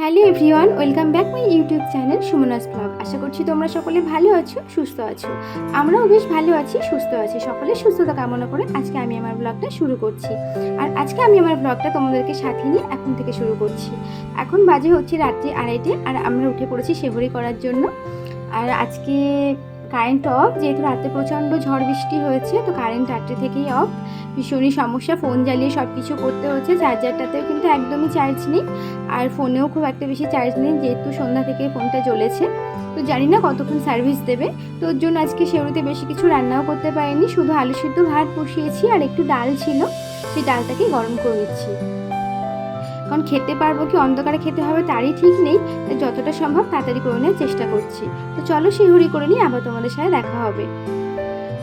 Hello everyone, welcome back my YouTube channel Sumana's blog. আশা করছি তোমরা সকলে ভালো আছো, সুস্থ আছো। আমরাও বেশ ভালো আছি, সুস্থ আছি। সকলে সুস্থতা কামনা করে আজকে আমি আমার ব্লগটা শুরু করছি। আর আজকে আমি আমার ব্লগটা তোমাদেরকে সাথে নিয়ে এখন থেকে শুরু করছি। এখন বাজে হচ্ছে রাত্রি আড়াইটে, আর আমরা উঠে পড়েছি সেভরি করার জন্য। আর আজকে কারেন্ট অফ যেহেতু রাতে প্রচণ্ড ঝড় বৃষ্টি হয়েছে, তো কারেন্ট রাত্রি থেকেই অফ ভীষণই সমস্যা ফোন জ্বালিয়ে সব কিছু করতে হচ্ছে চার্জারটাতেও কিন্তু একদমই চার্জ নেই, আর ফোনেও খুব একটা বেশি চার্জ নেই, যেহেতু সন্ধ্যা থেকে ফোনটা জ্বলেছে। তো জানি না কতক্ষণ সার্ভিস দেবে, তো ওর জন্য আজকে সেরুতে বেশি কিছু রান্নাও করতে পারিনি, শুধু আলু সিদ্ধ ভাত বসিয়েছি, আর একটু ডাল ছিল, সেই ডালটাকে গরম করে দিচ্ছি। কারণ খেতে পারব কি? অন্ধকারে খেতে হবে তারই ঠিক নেই। তাই যতটা সম্ভব তাড়াতাড়ি করে নেওয়ার চেষ্টা করছি। তো চলো শিহুরি করে নিয়ে আবার তোমাদের সাথে দেখা হবে।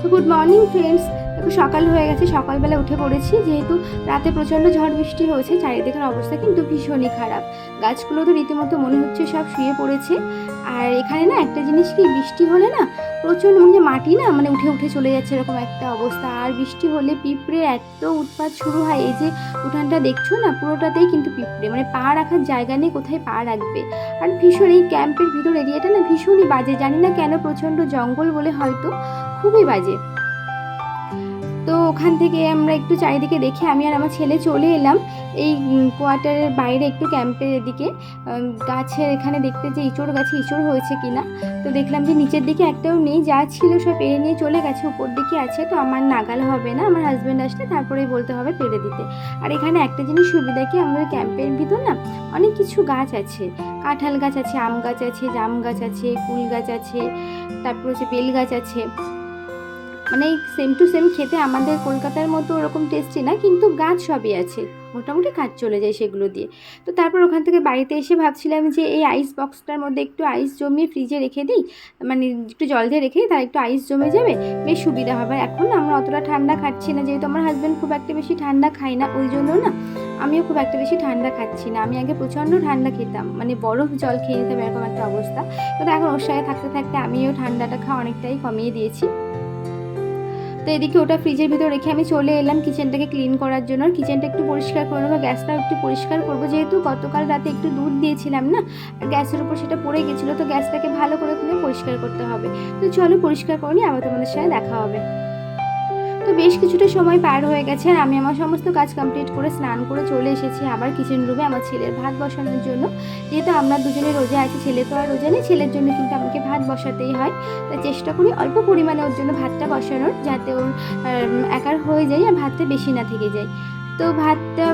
তো গুড মর্নিং ফ্রেন্ডস দেখো সকাল হয়ে গেছে। সকালবেলা উঠে পড়েছি। যেহেতু রাতে প্রচণ্ড ঝড় বৃষ্টি হয়েছে, চারিদিকের অবস্থা কিন্তু ভীষণই খারাপ। গাছগুলো তো রীতিমতো মনে হচ্ছে সব শুয়ে পড়েছে। আর এখানে না একটা জিনিস কি, বৃষ্টি হলে না প্রচণ্ড মানে মাটি না মানে উঠে উঠে চলে যাচ্ছে এরকম একটা অবস্থা। আর বৃষ্টি হলে পিঁপড়ে এত উৎপাত শুরু হয়, এই যে উঠানটা দেখছ না পুরোটাতেই কিন্তু পিঁপড়ে। মানে পা রাখার জায়গা নেই, কোথায় পা রাখবে? আর ভীষণ এই ক্যাম্পের ভিতর এরিয়াটা না ভীষণই বাজে। জানি না কেন প্রচণ্ড জঙ্গল বলে হয়তো, খুবই বাজে। তো ওখান থেকে আমরা একটু চারিদিকে দেখে আমি আর আমার ছেলে চলে এলাম এই কোয়ার্টারের বাইরে একটু ক্যাম্পের এদিকে গাছের এখানে দেখতে যে ইঁচড় গাছে ইঁচড় হয়েছে কিনা। তো দেখলাম যে নিচের দিকে একটাও নেই, যা ছিল সব পেরে নিয়ে চলে গেছে, উপর দিকে আছে। তো আমার নাগাল হবে না, আমার হাজব্যান্ড আসলে তারপরেই বলতে হবে পেরে দিতে। আর এখানে একটা জিনিস সুবিধা কি আমাদের ক্যাম্পের ভিতর না অনেক কিছু গাছ আছে। কাঁঠাল গাছ আছে, আম গাছ আছে, জাম গাছ আছে কুল গাছ আছে, তারপর হচ্ছে বেল গাছ আছে। মানে সেম টু সেম খেতে আমাদের কলকাতার মতো ওরকম টেস্টি না, কিন্তু গাছ সবই আছে। মোটামুটি কাজ চলে যায় সেগুলো দিয়ে। তো তারপর ওখান থেকে বাড়িতে এসে ভাবছিলাম যে এই আইস বক্সটার মধ্যে একটু আইস জমিয়ে ফ্রিজে রেখে দিই মানে একটু জল দিয়ে রেখে দিই তার একটু আইস জমে যাবে, বেশ সুবিধা হবে। এখন আমরা অতটা ঠান্ডা খাচ্ছি না, যেহেতু আমার হাজব্যান্ড খুব একটা বেশি ঠান্ডা খায় না, ওই জন্য না আমিও খুব একটা বেশি ঠান্ডা খাচ্ছি না। আমি আগে প্রচণ্ড ঠান্ডা খেতাম মানে বরফ জল খেয়ে নিতাম এরকম একটা অবস্থা। তো এখন ওর সাথে থাকতে থাকতে আমিও ঠান্ডাটা খাওয়া অনেকটাই কমিয়ে দিয়েছি। তো এদিকে ওটা ফ্রিজের ভিতরে রেখে আমি চলে এলাম কিচেনটাকে ক্লিন করার জন্য। কিচেনটা একটু পরিষ্কার করে নেব, গ্যাসটাও একটু পরিষ্কার করব। যেহেতু গতকাল রাতে একটু দুধ দিয়েছিলাম না গ্যাসের উপর সেটা পড়ে গেছিল, তো গ্যাসটাকে ভালো করে খুলে পরিষ্কার করতে হবে। তো চলো পরিষ্কার করে নিই, আবার তোমাদের সাথে দেখা হবে। তো বেশ কিছুটা সময় পার হয়ে গেছে আর আমি আমার সমস্ত কাজ কমপ্লিট করে স্নান করে চলে এসেছি আবার কিচেন রুমে আমার ছেলের ভাত বসানোর জন্য। যেহেতু আমরা দুজনে রোজা আছি, ছেলে তো আর রোজা নেই, ছেলের জন্য কিন্তু আমাকে ভাত বসাতেই হয়। তাই চেষ্টা করি অল্প পরিমাণে ওর জন্য ভাতটা বসানোর যাতে ওর একার হয়ে যায় আর ভাতটা বেশি না থেকে যায়। তো ভাতটা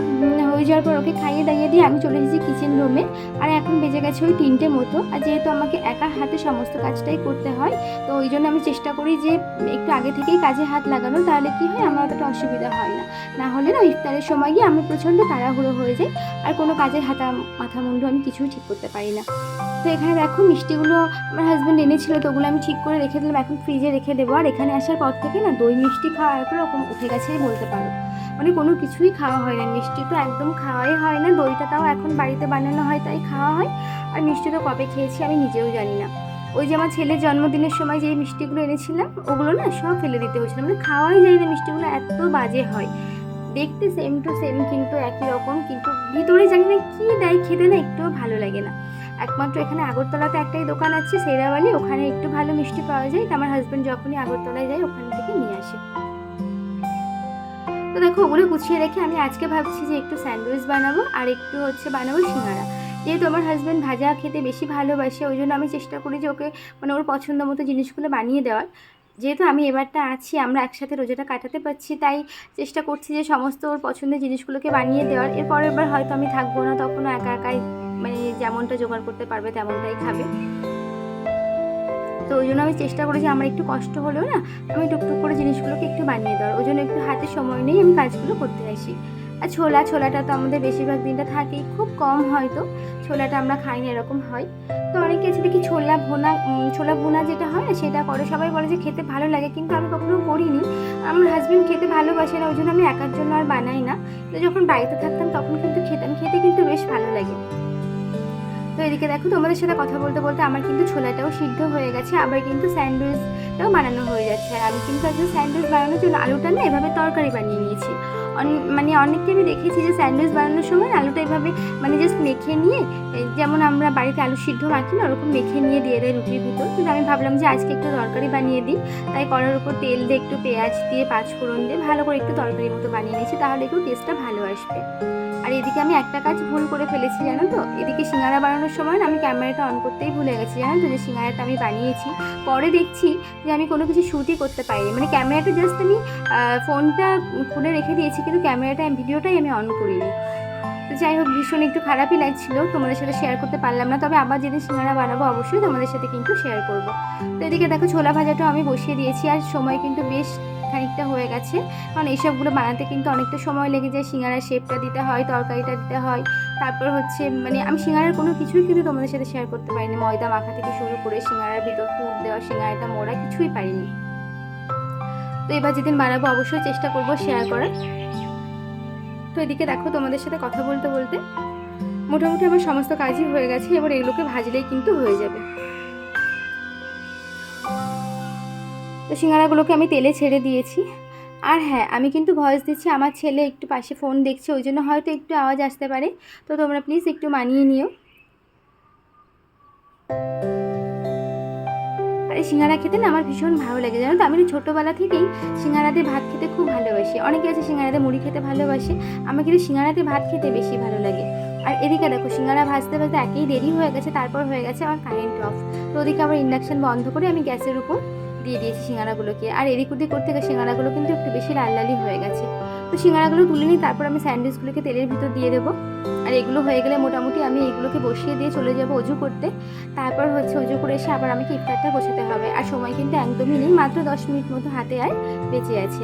হয়ে যাওয়ার পর ওকে খাইয়ে দাইয়ে দিয়ে আমি চলে এসেছি কিচেন রুমে আর এখন বেজে গেছে ওই তিনটে মতো। আর যেহেতু আমাকে একা হাতে সমস্ত কাজটাই করতে হয়, তো ওই জন্য আমি চেষ্টা করি যে একটু আগে থেকেই কাজে হাত লাগানো, তাহলে কি হয়, আমার অতটা অসুবিধা হয় না। না হলে না ইফতারের সময় গিয়ে আমি প্রচণ্ড তাড়াহুড়ো হয়ে যাই, আর কোনো কাজের হাতা, মাথা মুন্ডু আমি কিছুই ঠিক করতে পারি না। তো এখানে দেখো মিষ্টিগুলো আমার হাজব্যান্ড এনেছিল, তো ওগুলো আমি ঠিক করে রেখে দিলাম, এখন ফ্রিজে রেখে দেবো। আর এখানে আসার পর থেকে না দই মিষ্টি খাওয়া একরকম উঠে গেছেই বলতে পারো। মানে কোনো কিছুই খাওয়া হয় না। মিষ্টি তো একদম খাওয়াই হয় না। দইটা তাও এখন বাড়িতে বানানো হয়, তাই খাওয়া হয়। আর মিষ্টি তো কবে খেয়েছি আমি নিজেও জানি না। ওই যে আমার ছেলের জন্মদিনের সময় যে মিষ্টিগুলো এনেছিলাম, ওগুলো না সব ফেলে দিতে হয়েছিল। মানে খাওয়াই যায় না মিষ্টিগুলো, এত বাজে হয়। দেখতে সেম টু সেম কিন্তু একই রকম, কিন্তু ভিতরে জানি না কী দেয়, খেতে না একটুও ভালো লাগে না। একমাত্র এখানে আগরতলাতে একটাই দোকান আছে সেরাওয়ালি ওখানে একটু ভালো মিষ্টি পাওয়া যায়। আমার হাজব্যান্ড যখনই আগরতলায় যায়, ওখান থেকে নিয়ে আসে। তো দেখো, ওগুলো গুছিয়ে রেখে আমি আজকে ভাবছি যে একটু স্যান্ডউইচ বানাবো আর একটু হচ্ছে বানাবো সিঙ্গারা। যেহেতু আমার হাজব্যান্ড ভাজা খেতে বেশি ভালোবাসে, ওই জন্য আমি চেষ্টা করি যে ওকে মানে ওর পছন্দ মতো জিনিসগুলো বানিয়ে দেওয়ার। যেহেতু আমি এবারটা আছি, আমরা একসাথে রোজাটা কাটাতে পারছি, তাই চেষ্টা করছি যে সমস্ত ওর পছন্দের জিনিসগুলোকে বানিয়ে দেওয়ার। এর পরের বার হয়তো আমি থাকব না, তখনও একা একাই মানে যেমনটা জোগাড় করতে পারবে তেমনটাই খাবে। তো ওই জন্য আমি চেষ্টা করেছি আমার একটু কষ্ট হলেও না, আমি টুকটুক ওই জন্য একটু হাতে সময় নেই আমি কাজগুলো করতে আসি। আর ছোলা, ছোলাটা তো আমাদের বেশিরভাগ দিনটা থাকেই, খুব কম হয়তো, ছোলাটা আমরা খাই না এরকম হয়। তো অনেকে আছে দেখি ছোলা ভোনা ছোলা ভুনা যেটা হয় না, সেটা করে, সবাই বলে যে খেতে ভালো লাগে, কিন্তু আমি কখনো করিনি। আমার হাজব্যান্ড খেতে ভালোবাসে না, ওই জন্য আমি একার জন্য আর বানাই না। তো যখন বাড়িতে থাকতাম, তখন কিন্তু খেতাম, খেতে কিন্তু বেশ ভালো লাগে। তো এদিকে দেখো, তোমাদের সাথে কথা বলতে বলতে আমার কিন্তু ছোলাটাও সিদ্ধ হয়ে গেছে, আবার কিন্তু স্যান্ডউইচটাও বানানো হয়ে যাচ্ছে। আর আমি কিন্তু একজন স্যান্ডউইচ বানানোর জন্য আলুটা না এভাবে তরকারি বানিয়ে নিয়েছি। মানে অনেককে আমি দেখেছি যে স্যান্ডউইচ বানানোর সময় আলুটা এভাবে মানে জাস্ট মেখে নিয়ে যেমন আমরা বাড়িতে আলু সিদ্ধ মাখি না, ওরকম মেখে নিয়ে দিয়ে দেয় রুটির ভিতর। কিন্তু আমি ভাবলাম যে আজকে একটু তরকারি বানিয়ে দিই। তাই কড়ার উপর তেল দিয়ে একটু পেঁয়াজ দিয়ে, পাঁচ ফোড়ন দিয়ে ভালো করে একটু তরকারির মতো বানিয়ে নিয়েছি, তাহলে একটু টেস্টটা ভালো আসবে। আর এদিকে আমি একটা কাজ ভুল করে ফেলেছি, জানো তো? এদিকে সিঙ্গারা বানানোর সময় আমি ক্যামেরাটা অন করতেই ভুলে গেছি, জানো তো? যে সিঙ্গারাটা আমি বানিয়েছি। পরে দেখছি যে আমি কোনো কিছু শ্যুটই করতে পারিনি। মানে ক্যামেরাটা জাস্ট আমি ফোনটা খুলে রেখে দিয়েছি, কিন্তু ক্যামেরাটা ভিডিওটাই আমি অন করিনি। তো যাই হোক, ভীষণ একটু খারাপই লাগছিল। তোমাদের সাথে শেয়ার করতে পারলাম না। তবে আবার যেদিন সিঙ্গারা বানাবো, অবশ্যই তোমাদের সাথে কিন্তু শেয়ার করব। তো এদিকে দেখো, ছোলা ভাজাটাও আমি বসিয়ে দিয়েছি। আর সময় কিন্তু বেশ খানিকটা হয়ে গেছে। কারণ এইসবগুলো বানাতে কিন্তু অনেকটা সময় লেগে যায়। সিঙ্গারার শেপটা দিতে হয়, তরকারিটা দিতে হয়। তারপর হচ্ছে মানে আমি সিঙ্গারার কোনো কিছুই কিন্তু তোমাদের সাথে শেয়ার করতে পারিনি। ময়দা মাখা থেকে শুরু করে সিঙ্গারার ভিতর ফুট দেওয়া, সিঙ্গারাটা মোড়া কিছুই পারিনি। তো এবার যেদিন বানাবো, অবশ্যই চেষ্টা করব শেয়ার করার। তো এদিকে দেখো তোমাদের সাথে কথা বলতে বলতে মোটামুটি আমার সমস্ত কাজই হয়ে গেছে, এবার এগুলোকে ভাজলেই কিন্তু হয়ে যাবে। তো সিঙ্গারাগুলোকে আমি তেলে ছেড়ে দিয়েছি। আর হ্যাঁ আমি কিন্তু ভয়েস দিচ্ছি, আমার ছেলে একটু পাশে ফোন দেখছে, ওই জন্য হয়তো একটু আওয়াজ আসতে পারে। তো তোমরা প্লিজ একটু মানিয়ে নিও। আর এই সিঙ্গারা খেতে না আমার ভীষণ ভালো লাগে, জানো তো? আমি ছোটোবেলা থেকেই সিঙ্গারাতে ভাত খেতে খুব ভালোবাসি। অনেকে আছে সিঙ্গারাতে মুড়ি খেতে ভালোবাসে। আমার কিন্তু সিঙ্গারাতে ভাত খেতে বেশি ভালো লাগে। আর এদিকে দেখো, সিঙ্গারা ভাজতে ভাজতে একেই দেরি হয়ে গেছে, তারপর হয়ে গেছে আমার কারেন্ট অফ তো ওদিকে আবার ইন্ডাকশান বন্ধ করে আমি গ্যাসের উপর দিয়ে দিয়েছি সিঙ্গারাগুলোকে। আর এদিক ওদিক করতে গিয়ে সিঙ্গারাগুলো কিন্তু একটু বেশি লাল লালই হয়ে গেছে। তো সিঙ্গারাগুলো তুলে নিই তারপর আমি স্যান্ডউইচগুলোকে তেলের ভিতর দিয়ে দেবো। আর এগুলো হয়ে গেলে মোটামুটি আমি এগুলোকে বসিয়ে দিয়ে চলে যাব অজু করতে। তারপর হচ্ছে অজু করে এসে আবার আমাকে ইফতারটা গোছাতে হবে। আর সময় কিন্তু একদমই নেই, মাত্র দশ মিনিট মতো হাতে আর বেঁচে আছে।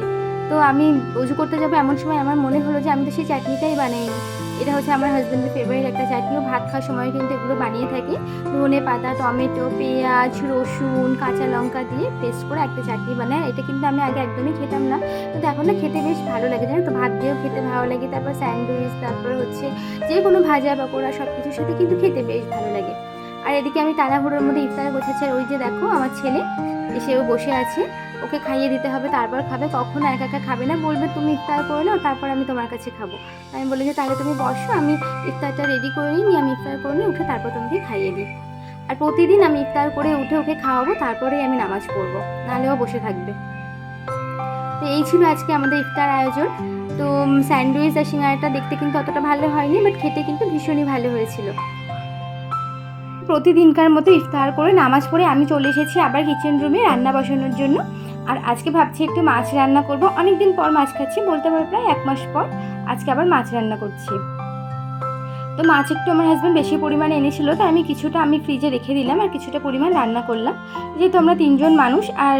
তো আমি অজু করতে যাব এমন সময় আমার মনে হলো যে আমি তো সেই চাটনিটাই বানাইনি। এটা হচ্ছে আমার হাজব্যান্ডের ফেভারিট একটা চাটনি ও ভাত খাওয়ার সময় কিন্তু এগুলো বানিয়ে থাকি। ধনে পাতা, টমেটো, পেঁয়াজ, রসুন, কাঁচা লঙ্কা দিয়ে পেস্ট করে একটা চাটনি বানায়। এটা কিন্তু আমি আগে একদমই খেতাম না। কিন্তু এখন না খেতে বেশ ভালো লাগে। জানো তো, ভাত দিয়েও খেতে ভালো লাগে। তারপর স্যান্ডউইচ তারপর হচ্ছে যে কোনো ভাজা, পাকোড়া সব কিছুর সাথে কিন্তু খেতে বেশ ভালো লাগে। আর এদিকে আমি তাড়াহুড়োর মধ্যে ইফতার গোছাচ্ছি। ওই যে দেখো, আমার ছেলে এসেও বসে আছে। ওকে খাইয়ে দিতে হবে, তারপর খাবে। কখনো একা একা খাবে না। বলবে, তুমি ইফতার করে নাও, তারপর আমি তোমার কাছে খাব। আমি বলি যে, তাহলে তুমি বসো, আমি ইফতারটা রেডি করে নিই আমি ইফতার করে নিই, উঠে তারপর তোমাকে খাইয়ে দিই। আর প্রতিদিন আমি ইফতার করে উঠে ওকে খাওয়াবো, তারপরেই আমি নামাজ পড়ব। নাহলেও বসে থাকবে। তো এই ছিল আজকে আমাদের ইফতার আয়োজন। তো স্যান্ডউইচ আর সিঙ্গারাটা দেখতে কিন্তু অতটা ভালো হয়নি, বাট খেতে কিন্তু ভীষণই ভালো হয়েছিল। প্রতিদিনকার মতো ইফতার করে নামাজ পড়ে আমি চলে এসেছি আবার কিচেন রুমে রান্না বসানোর জন্য। আর আজকে ভাবছি একটু মাছ রান্না করব। অনেক দিন পর মাছ খাচ্ছি, বলতে পারো প্রায় এক মাস পর আজকে আবার মাছ রান্না করছি। তো মাছ একটু আমার হাজব্যান্ড বেশি পরিমাণে এনেছিল তো আমি কিছুটা আমি ফ্রিজে রেখে দিলাম আর কিছুটা পরিমাণ রান্না করলাম। যেহেতু আমরা তিনজন মানুষ আর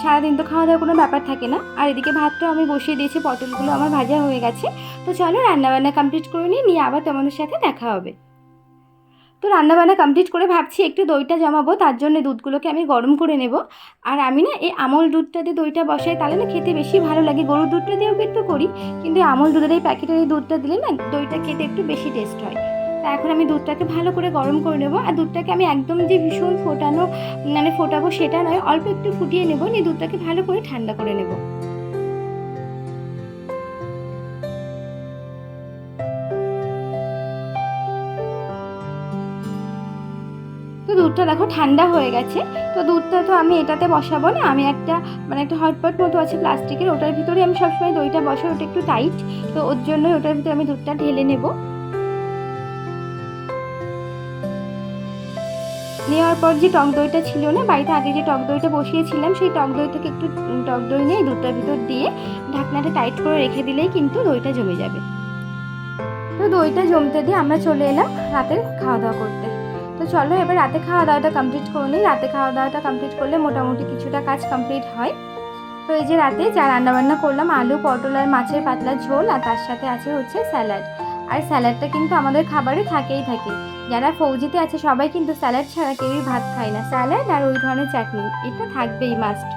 সারাদিন তো খাওয়া দাওয়ার কোনো ব্যাপার থাকে না। আর এদিকে ভাতটাও আমি বসিয়ে দিয়েছি, পটলগুলো আমার ভাজা হয়ে গেছে। তো চলো রান্নাবান্না কমপ্লিট করে নিই, নিয়ে আবার তোমাদের সাথে দেখা হবে। তো রান্নাবান্না কমপ্লিট করে ভাবছি একটু দইটা জমাবো, তার জন্য দুধগুলোকে আমি গরম করে নেব। আর আমি না এই আমল দুধটা দিয়ে দইটা বসাই, তাহলে না খেতে বেশি ভালো লাগে। গরুর দুধটা দিয়েও কিন্তু করি, কিন্তু আমল দুধের এই প্যাকেটের এই দুধটা দিলে না দইটা খেতে একটু বেশি টেস্ট হয়। তা এখন আমি দুধটাকে ভালো করে গরম করে নেব, আর দুধটাকে আমি একদম যে ভীষণ ফোটানো মানে ফোটাবো সেটা নয়, অল্প একটু ফুটিয়ে নেব, নিয়ে দুধটাকে ভালো করে ঠান্ডা করে নেব। দুধটা দেখো ঠান্ডা হয়ে গেছে। তো দুধটা তো আমি এটাতে বসাবো না। আমি একটা মানে একটা হটপট মতো আছে প্লাস্টিকের ওটার ভিতরে আমি সবসময় দইটা বসাই, ওটা একটু টাইট তো ওর জন্য ওটার ভিতরে আমি দুধটা ঢেলে নেব। নেওয়ার পর যে টক দইটা ছিল না, বাড়িতে আগে যে টক দইটা বসিয়েছিলাম, সেই টক দই থেকে একটু টক দই নিয়ে দুধটার ভিতর দিয়ে ঢাকনাটা টাইট করে রেখে দিলেই কিন্তু দইটা জমে যাবে। তো দইটা জমতে দিয়ে আমরা চলে এলাম রাতের খাওয়া দাওয়া করতে। চলো, এবার রাতে খাওয়া দাওয়াটা কমপ্লিট করে নিই। রাতে খাওয়া দাওয়াটা কমপ্লিট করলে মোটামুটি কিছুটা কাজ কমপ্লিট হয়। তো এই যে রাতে যা রান্নাবান্না করলাম, আলু, পটল আর মাছের পাতলা ঝোল, আর তার সাথে আছে হচ্ছে স্যালাড। আর স্যালাডটা কিন্তু আমাদের খাবারে থাকেই থাকে। যারা ফৌজিতে আছে, সবাই কিন্তু স্যালাড ছাড়া কেউই ভাত খায় না। স্যালাড আর ওই ধরনের চাটনি, এটা থাকবেই মাস্ট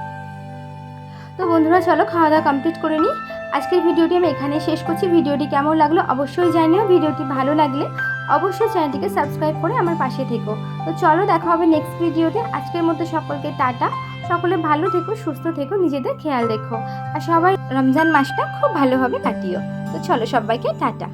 তো বন্ধুরা, চলো খাওয়া দাওয়া কমপ্লিট করে নিই। আজকের ভিডিওটি আমি এখানে শেষ করছি। ভিডিওটি কেমন লাগল অবশ্যই জানিও। ভিডিওটি ভালো লাগলে অবশ্যই চ্যানেলটিকে সাবস্ক্রাইব করে আমার পাশে থেকো। তো চলো দেখা হবে নেক্সট ভিডিওতে আজকের মতো সকলকে টাটা। সকলে ভালো থেকো, সুস্থ থেকো, নিজেদের খেয়াল রেখো। আর সবাই রমজান মাসটা খুব ভালোভাবে কাটিও। তো চলো সবাইকে টাটা।